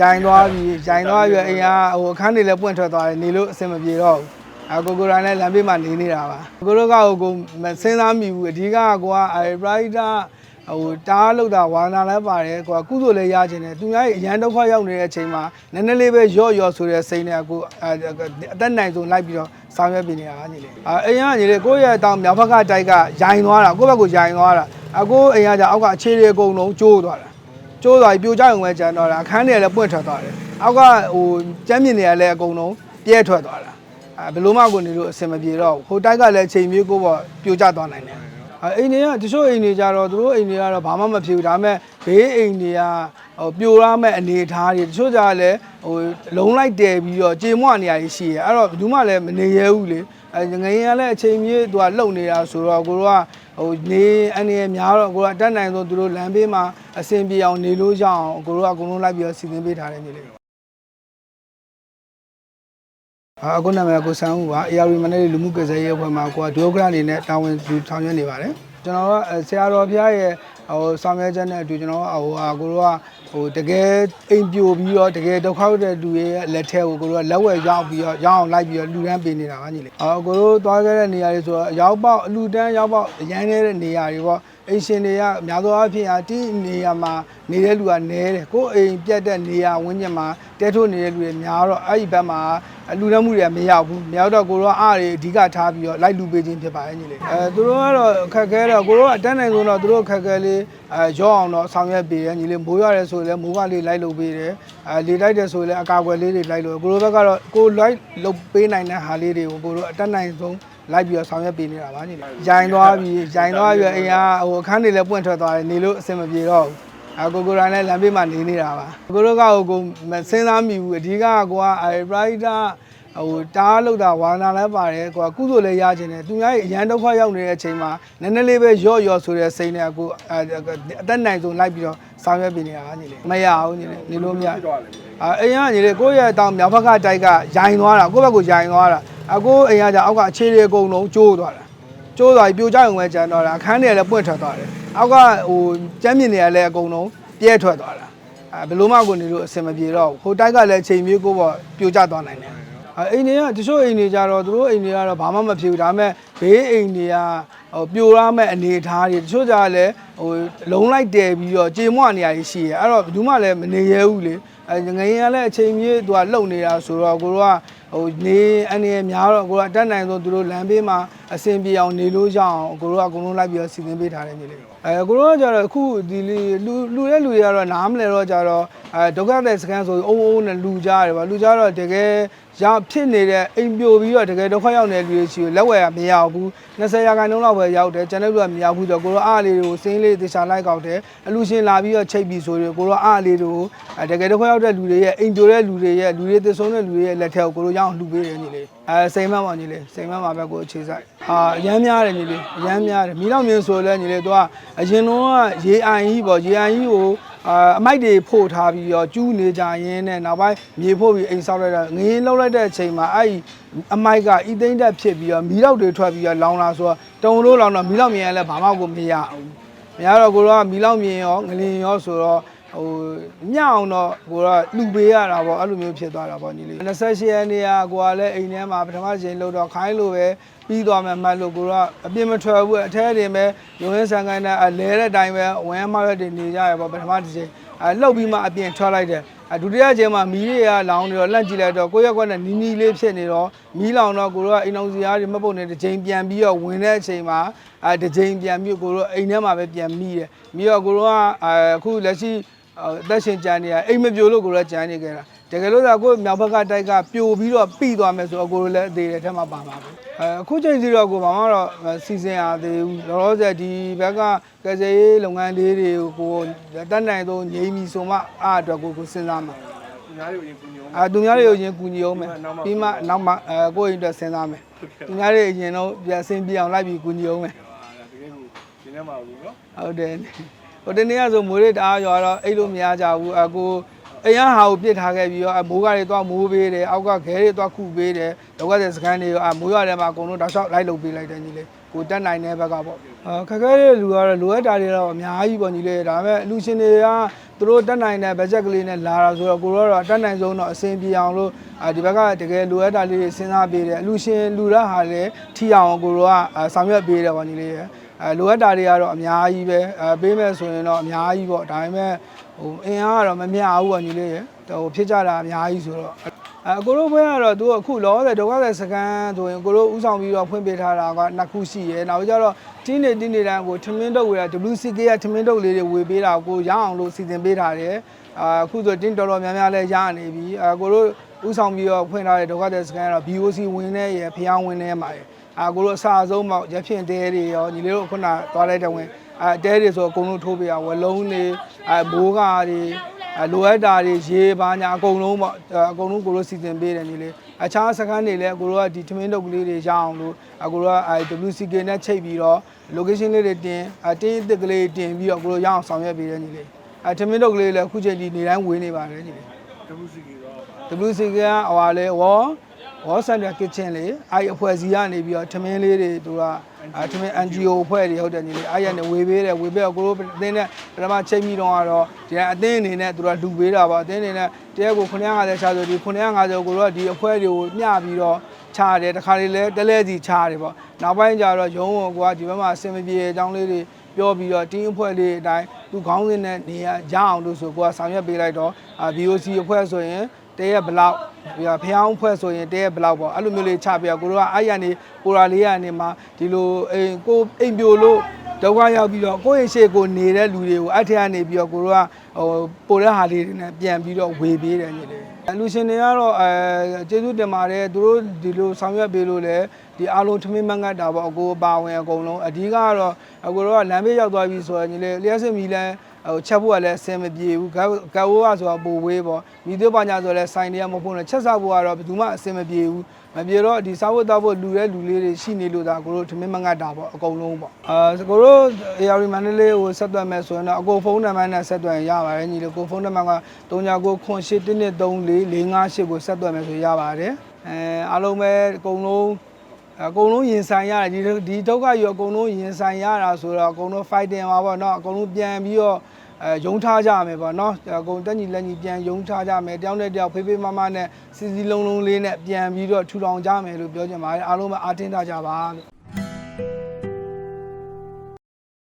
ရိုင်သွားပြီရိုင်သွားပြီအိမ်ကဟိုအခန်းတွေလည်းပွင့်ထွက်သွားတယ်နေလို့အဆင်မပြေတော့ဘူးအကိုကိုရိုင်းလည်းလမ်းဘေးမှာနေနေတာပါကိုတို့ကဟိုကိုမစဉ်းစားမိဘူးအဓိကကိုကအဲပရိုက်တာဟိုတားလောက်တာဝါနာလည်းပါတယ်ကိုကကုသိုလ်လည်းရခြင်းတယ်သူများရဲ့အရန်ဒုက္ခရောက်နေတဲ့အချိန်မှာနည်းနည်းလေးပဲရော့ရော့ဆိုတဲ့စိတ်နဲ့ကိုအသက်နိုင်ဆုံးလိုက်ပြီးတော့ဆောင်ရွက်ပြနေတာညီလေးအဲအိမ်ကညီလေးကိုယ့်ရဲ့အတောင်မြောက်ဘက်ကတိုက်ကရိုင်သွားတာကိုယ့်ဘက်ကိုရိုင်သွားတာအကိုအိမ်ကじゃအောက်ကအခြေတွေအကုန်လုံးကျိုးသွားတာ ကျိုးသွားပြီပြိုကျရုံပဲကျန်တော့တာအခန်းတွေလည်းပွင့်ထွက်သွားတယ်အောက်ကဟိုကျမ်းမြင့်တွေကလည်းအကုန်လုံးပြဲထွက်သွားတာအဲဘယ်လို့မှကိုနေလို့အဆင်မပြေတော့ဘူးဟိုတိုက်ကလည်းချိန်မျိုးကိုပေါ့ပြိုကျသွားနိုင်တယ်အဲအိမ်တွေကတချို့အိမ်တွေကြတော့သူတို့အိမ်တွေကတော့ဘာမှမဖြစ်ဘူးဒါပေမဲ့ဘေးအိမ်တွေကဟိုပြိုရမဲ့အနေအထားတွေတချို့ကြလည်းဟိုလုံးလိုက်တယ်ပြီးတော့ကြေမွနေရာတွေရှိရဲအဲ့တော့ဘယ်သူမှလည်းမနေရဘူးလေအဲငရင်ကလည်းအချိန်မျိုးသူကလှုပ်နေတာဆိုတော့ကိုတို့က ဟိုနေအနေနဲ့များတော့ကိုတို့ကအတက်နိုင်ဆုံးသူတို့လမ်းဘေးမှာအဆင်ပြေအောင်နေလို့ရအောင်ကိုတို့ကအကုန်လုံးလိုက်ပြီးတော့စီစဉ်ပေးထားတယ်ညီလေးအာအခုနာမည်ကိုဆန်းဦးပါ AR မန္တလေးလူမှုကွန်ရက်ရေးအဖွဲ့မှာကိုကဒုက္ခအနေနဲ့တာဝန်ယူဆောင်ရွက်နေပါတယ်ကျွန်တော်ကဆရာတော်ဘုရားရဲ့ ဟိုဆောင်ရွက်ချက်နဲ့အတူကျွန်တော်ကဟိုဟာကိုတို့ကဟိုတကယ်အိမ်ပြိုပြီးတော့တကယ်ဒုက္ခရောက်တဲ့လူရဲ့လက်ထက်ကိုကိုတို့ကလက်ဝဲရောက်ပြီးတော့ရောက်အောင်လိုက်ပြီးတော့လူတန်းပေးနေတာပါညီလေးအော်ကိုတို့သွားခဲ့တဲ့နေရာတွေဆိုတော့ရောက်ပေါက်အလူတန်းရောက်ပေါက်အရန်နေတဲ့နေရာတွေပေါ့ အိမ်ရှင်တွေကများသောအားဖြင့်အတိနေရာမှာနေတဲ့လူကနဲတယ်ကိုယ်အိမ်ပြတ်တဲ့နေရာဝန်းကျင်မှာတဲထိုးနေတဲ့လူတွေများတော့အဲ့ဒီဘက်မှာအလူတန်းမှုတွေကမရောက်ဘူးမရောက်တော့ကိုတို့ကအားတွေအဓိကထားပြီးတော့လိုက်လူပေးခြင်းဖြစ်ပါတယ်ညီလေးအဲသူတို့ကတော့အခက်ခဲတော့ကိုတို့ကအတန်းနိုင်ဆုံးတော့သူတို့အခက်ခဲလေးအဲရောအောင်တော့ဆောင်ရွက်ပေးတယ်ညီလေးမိုးရတယ်ဆိုရင်လည်းမိုးကလေးလိုက်လုပ်ပေးတယ်အဲလေတိုက်တယ်ဆိုရင်လည်းအကာအကွယ်လေးတွေလိုက်လို့ကိုတို့ဘက်ကတော့ကိုလိုက်လုပ်ပေးနိုင်တဲ့ဟာလေးတွေကိုကိုတို့အတန်းနိုင်ဆုံး လိုက်ပြီးတော့ဆောင်ရွက်ပေးနေတာပါညီလေးရိုင်သွားပြီရိုင်သွားပြီအိမ်ကဟိုအခန်းတွေလည်းပွင့်ထွက်သွားတယ်နေလို့အဆင်မပြေတော့ဘူးအကိုကိုရိုင်းလည်းလမ်းဘေးမှာနေနေတာပါကိုတို့ကဟိုကိုမစဉ်းစားမိဘူးအဓိကကိုကအဲပရိုက်တာ ဟိုတားလောက်တာဝါနာလည်းပါတယ်ကိုကကုသိုလ်လည်းရခြင်းတယ်သူများရဲ့အရန်ဒုက္ခရောက်နေတဲ့အချိန်မှာနည်းနည်းလေးပဲရော့ရော့ဆိုတဲ့စိတ်နဲ့ကိုအဲအသက်နိုင်ဆုံးလိုက်ပြီးတော့ဆောင်ရွက်ပြနေတာပါညီလေးမရဘူးညီလေးနေလို့မရအာအိမ်ကညီလေးကိုယ့်ရဲ့အတောင်မြောက်ဘက်ကတိုက်ကရိုင်သွားတာကိုယ့်ဘက်ကိုရိုင်သွားတာအကိုအိမ်ကじゃအောက်ကအခြေတွေအကုန်လုံးကျိုးသွားတာကျိုးသွားပြီပြိုကျရုံပဲကျန်တော့တာအခန်းတွေလည်းပွင့်ထွက်သွားတယ်အောက်ကဟိုကျမ်းမြင့်တွေကလည်းအကုန်လုံးပြဲထွက်သွားတာအဲဘယ်လို့မှကိုနေလို့အဆင်မပြေတော့ဘူးဟိုတိုက်ကလည်းချိန်မျိုးကိုပေါ့ပြိုကျသွားနိုင်တယ် အဲအိမ်တွေကတချို့အိမ်တွေကြတော့သူတို့အိမ်တွေကတော့ဘာမှမဖြစ်ဘူးဒါပေမဲ့ဘေးအိမ်တွေကဟိုပြိုရမဲ့အနေအထားတွေတချို့ကြလည်းဟိုလုံးလိုက်တယ်ပြီးတော့ကြေမွနေရာတွေရှိရဲအဲ့တော့ဘယ်သူမှလည်းမနေရဘူးလေအဲငရင်ကလည်းအချိန်မျိုးသူကလှုပ်နေတာဆိုတော့ကိုတို့ကဟိုနေအနေနဲ့များတော့ကိုကအတက်နိုင်ဆုံးသူတို့လမ်းဘေးမှာအဆင်ပြေအောင်နေလို့ရအောင်ကိုတို့ကအကုန်လုံးလိုက်ပြီးတော့စီစဉ်ပေးထားတယ်ညီလေးအဲကိုတို့ကကြတော့အခုဒီလူလူတဲ့လူတွေကတော့နားမလဲတော့ကြတော့အဲဒုက္ခတဲ့စကန်ဆိုအုံအုံနဲ့လူကြတယ်ပါလူကြတော့တကယ်ရဖြစ်နေတဲ့အိမ်ပြိုပြီးတော့တကယ်ဒုက္ခရောက်နေတဲ့လူတွေရှိကိုလက်ဝဲကမရောက်ဘူး20ရာခိုင်နှုန်းလောက်ပဲရောက်တယ်ကျန်တဲ့လူကမရောက်ဘူးဆိုတော့ကိုတို့အားလေးတွေကိုစင်းလေးသေချာလိုက်ကောက်တယ်အလူရှင်လာပြီးတော့ချိတ်ပြီးဆိုရင်ကိုတို့အားလေးတွေကိုအဲတကယ်ဒုက္ခရောက်တဲ့လူတွေရဲ့အိမ်ပြိုတဲ့လူတွေရဲ့လူတွေသစ်ဆုံးတဲ့လူတွေရဲ့လက်ထက်ကိုကိုတို့ရအောင်လှူပေးတယ်ညီလေးအဲစိန်မပါညီလေးစိန်မပါပဲကိုအခြေဆိုင်အာအရမ်းများတယ်ညီလေးအရမ်းများတယ်မိလောက်မြင်ဆိုလဲညီလေးသူကအရင်တော့ရေအိုင်ကြီးပေါ့ရေအိုင်ကြီးကို အာအမိုက်တွေဖို့ထားပြီးတော့ကျူးနေကြရင်းနဲ့နောက်ပိုင်းမြေဖို့ပြီးအိမ်ဆောက်လိုက်တာငရင်းလောက်လိုက်တဲ့အချိန်မှာအဲ့ဒီအမိုက်ကဤသိမ့်တက်ဖြစ်ပြီးတော့မီးလောက်တွေထွက်ပြီးတော့လောင်လာဆိုတော့တုံလို့လောင်တော့မီးလောက်မြင်ရလဲဘာမှကိုမရဘူးမရတော့ကိုတော့မီးလောက်မြင်ရောငလင်ရောဆိုတော့ ဟိုညအောင်တော့ကိုကလူပေးရတာပေါ့အဲ့လိုမျိုးဖြစ်သွားတာပေါ့ညီလေး28ရက်နေ့ကကိုကလည်းအိမ်ထဲမှာပထမချိန်လို့တော့ခိုင်းလို့ပဲပြီးသွားမယ်မှတ်လို့ကိုကအပြင်းမထွက်ဘူးအထဲတင်ပဲရုံရင်းဆန်ကိုင်းနဲ့အလဲတဲ့အတိုင်းပဲဝမ်းမရွက်တွေနေကြရပေါ့ပထမတစ်ချိန်အဲလှုပ်ပြီးမှအပြင်ထွက်လိုက်တယ်အဒုတိယချိန်မှာမီးတွေကလောင်နေတော့လက်ကြည့်လိုက်တော့ကိုရက်ကွက်နဲ့နီးနီးလေးဖြစ်နေတော့မီးလောင်တော့ကိုတို့ကအိမ်အောင်စီရားတွေမပုတ်နေတစ်ချိန်ပြန်ပြီးတော့ဝင်တဲ့အချိန်မှာအဲတစ်ချိန်ပြန်ပြီးကိုတို့အိမ်ထဲမှာပဲပြန်မိတယ်ပြီးတော့ကိုတို့ကအခုလက်ရှိ အသက်ရှင်ကြံနေရအိမ်မပြိုလို့ကိုယ်လည်းကြံနေကြတာတကယ်လို့သာကိုယ်မြောက်ဘက်ကတိုက်ကပြိုပြီးတော့ပြီးသွားမယ်ဆိုတော့ကိုယ်လည်းအသေးတယ်ထက်မှပါမှာပဲအဲအခုချိန်စီတော့ကိုဘာမှတော့စီစဉ်ရသေးဘူးလောလောဆယ်ဒီဘက်ကကယ်ဆယ်ရေးလုပ်ငန်းလေးတွေကိုကိုတက်နိုင်ဆုံးငြိမ်းပြီဆိုမှအားအတွက်ကိုကိုစဉ်းစားမှာသူများတွေကိုရင်ကူညီအောင်အဲသူများတွေကိုရင်ကူညီအောင်မယ်ပြီးမှနောက်မှအဲကိုယ့်အိမ်အတွက်စဉ်းစားမယ်သူများတွေအရင်တော့ပြန်ဆင်းပြအောင်လိုက်ပြီးကူညီအောင်မယ်အာတကယ်ကိုဒီထဲမှာဘူးနော်ဟုတ်တယ် ဟိုတနေ့ကဆိုမိုးလေးတအားရွာတော့အဲ့လိုမရကြဘူးအကိုအရန်ဟာကိုပြစ်ထားခဲ့ပြီးတော့အမိုးကတွေတော့မိုးပေးတယ်အောက်ကခဲတွေတော့ခုပေးတယ်လောကတဲ့စကန်တွေရောအမိုးရွာထဲမှာအကုန်လုံးတောက်လျှောက်လိုက်လုပ်ပေးလိုက်တယ်ညီလေးကိုတက်နိုင်တဲ့ဘက်ကပေါ့အာခက်ခဲတဲ့လူကတော့လိုအပ်တာတွေတော့အများကြီးပေါ့ညီလေးဒါပေမဲ့အလူရှင်တွေကသူတို့တက်နိုင်တဲ့ဘတ်ဂျက်ကလေးနဲ့လာတာဆိုတော့ကိုတို့ကတော့တက်နိုင်ဆုံးတော့အဆင်ပြေအောင်လို့အာဒီဘက်ကတကယ်လိုအပ်တာလေးတွေစဉ်းစားပေးတယ်အလူရှင်လူရဟာလည်းထိအောင်ကိုတို့ကအာဆောင်ရွက်ပေးတယ်ပေါ့ညီလေးရအဲလိုအပ်တာတွေကတော့အများကြီးပဲအဲပေးမယ်ဆိုရင်တော့အများကြီးပေါ့ဒါပေမဲ့ဟိုအင်အားကတော့မမျှဘူးပေါ့ညီလေးရဟိုဖြစ်ကြတာအများကြီးဆိုတော့အဲကိုတို့ဘွဲကတော့သူကအခုလောဆယ်ဒုက္ခသည်စကန်ဆိုရင်ကိုတို့ဥဆောင်ပြီးတော့ဖွင့်ပေးထားတာကနှစ်ခုရှိရဲနောက်ကျတော့တင်းနေတင်းနေတန်းကိုထမင်းတုပ်ဝေတာ WCK ကထမင်းတုပ်လေးတွေဝေပေးတာကိုရအောင်လို့စီစဉ်ပေးထားတယ်အာအခုဆိုတင်းတော်တော်များများလဲရနေပြီအာကိုတို့ဥဆောင်ပြီးတော့ဖွင့်ထားတဲ့ဒုက္ခသည်စကန်ကတော့ BOC ဝင်နေရဖျောင်းဝင်နေမှာရ အာကိုတို့အစားအဆုံးပေါ့ရဖြင့်တဲတွေရောညီလေးတို့ခုနသွားလိုက်တဲ့ဝင်အဲတဲတွေဆိုအကုန်လုံးထိုးပေးရဝလုံးတွေအဲဘိုးကားတွေအလိုအပ်တာတွေရေပါညာအကုန်လုံးပေါ့အကုန်လုံးကိုလိုစီစဉ်ပေးတယ်ညီလေးအခြားစခန်းတွေလည်းကိုလိုကဒီထမင်းတုပ်ကလေးတွေရအောင်လို့အကိုလိုကအဲ WCK နဲ့ချိတ်ပြီးတော့ location လေးတွေတင်အတင်းအစ်ကလေးတင်ပြီးတော့ကိုလိုရအောင်ဆောင်ရွက်ပေးတယ်ညီလေးအဲထမင်းတုပ်ကလေးလည်းအခုချိန်ဒီနေတိုင်းဝေးနေပါတယ်ညီလေးတပုစီကြီးတော့ WCK ကဟိုဟာလေဝေါ် ဝေါ်ဆန်တဲ့ kitchen လေးအဲ့အဖွဲ့စီကနေပြီးတော့ထမင်းလေးတွေသူကအဲထမင်း NGO အဖွဲ့တွေဟုတ်တယ်ညီလေးအဲ့ရနေဝေပေးတယ်ဝေပေးတော့ကိုလိုအတင်းနဲ့ပထမချိန်ပြီးတော့ကတော့ဒီကအတင်းအနေနဲ့သူကလူပေးတာပါအတင်းအနေနဲ့တရက်ကို950ချာဆိုဒီ950ကိုတော့ဒီအဖွဲ့တွေကိုမျှပြီးတော့ချတယ်တခါလေလဲတလဲစီချတယ်ပေါ့နောက်ပိုင်းကျတော့ရုံးကိုကဒီဘက်မှာအဆင်မပြေအကြောင်းလေးတွေပြောပြီးတော့တင်းအဖွဲ့လေးအတိုင်းသူခေါင်းစဉ်နဲ့နေရရအောင်လို့ဆိုကိုကဆောင်ရွက်ပေးလိုက်တော့အာ VOC အဖွဲ့ဆိုရင် တရက်ဘလောက်ပြီးတော့ဖျောင်းဖွဲ့ဆိုရင်တရက်ဘလောက်ပေါ့အဲ့လိုမျိုးလေးချပြကိုတို့ကအဲ့ရနေကိုရာလေးရနေမှာဒီလိုအိမ်ကိုအိမ်ပြိုလို့ဒုက္ခရောက်ပြီးတော့ကိုယ့်ရဲ့ရှေ့ကိုနေတဲ့လူတွေကိုအဲ့ထက်ကနေပြီးတော့ကိုတို့ကဟိုပိုတဲ့ဟာလေးတွေနဲ့ပြန်ပြီးတော့ဝေပေးတယ်ညီလေးအလူရှင်တွေကတော့အဲကျေးဇူးတင်ပါတယ်သူတို့ဒီလိုဆောင်ရွက်ပေးလို့လည်းဒီအားလုံးထမင်းမငတ်တာပေါ့အကိုအပါဝင်အကုန်လုံးအဓိကကတော့အကိုတို့ကလမ်းဘေးရောက်သွားပြီဆိုတော့ညီလေးလျှက်စစ်မီလန်း ဟိုချက်ဖို့ကလည်းအဆင်မပြေဘူးဂတ်ဂတ်ဝိုးကဆိုတာပိုဝေးပေါ့မိသေးပါညာဆိုလည်းဆိုင်တွေကမဖို့နဲ့ချက်စားဖို့ကတော့ဘယ်သူမှအဆင်မပြေဘူးမပြေတော့ဒီစားဖို့တောက်ဖို့လူတဲ့လူလေးတွေရှိနေလို့ဒါကိုတို့ထမင်းမငတ်တာပေါ့အကုန်လုံးပေါ့အာကိုတို့ AR မန္တလေးကိုဆက်သွယ်မယ်ဆိုရင်တော့အကိုဖုန်းနံပါတ်နဲ့ဆက်သွယ်ရင်ရပါတယ်ညီလေးကိုဖုန်းနံပါတ်က39ခွန်8 1 3 4 458ကိုဆက်သွယ်မယ်ဆိုရပါတယ်အဲအားလုံးပဲအကုန်လုံး အကုန်လုံးရင်ဆိုင်ရတယ်ဒီဒီဒုက္ခရောအကုန်လုံးရင်ဆိုင်ရတာဆိုတော့အကုန်လုံး fighting ပါပေါ့เนาะအကုန်လုံးပြန်ပြီးတော့ အဲယုံထားကြရမယ်ပေါ့နော်အကုန်တက်ညီလက်ညီပြန်ယုံထားကြမယ်တယောက်နဲ့တယောက်ဖေးဖေးမမနဲ့စီစီလုံးလုံးလေးနဲ့ပြန်ပြီးတော့ထူထောင်ကြမယ်လို့ပြောချင်ပါတယ်အားလုံးပဲအားတင်းထားကြပါလို့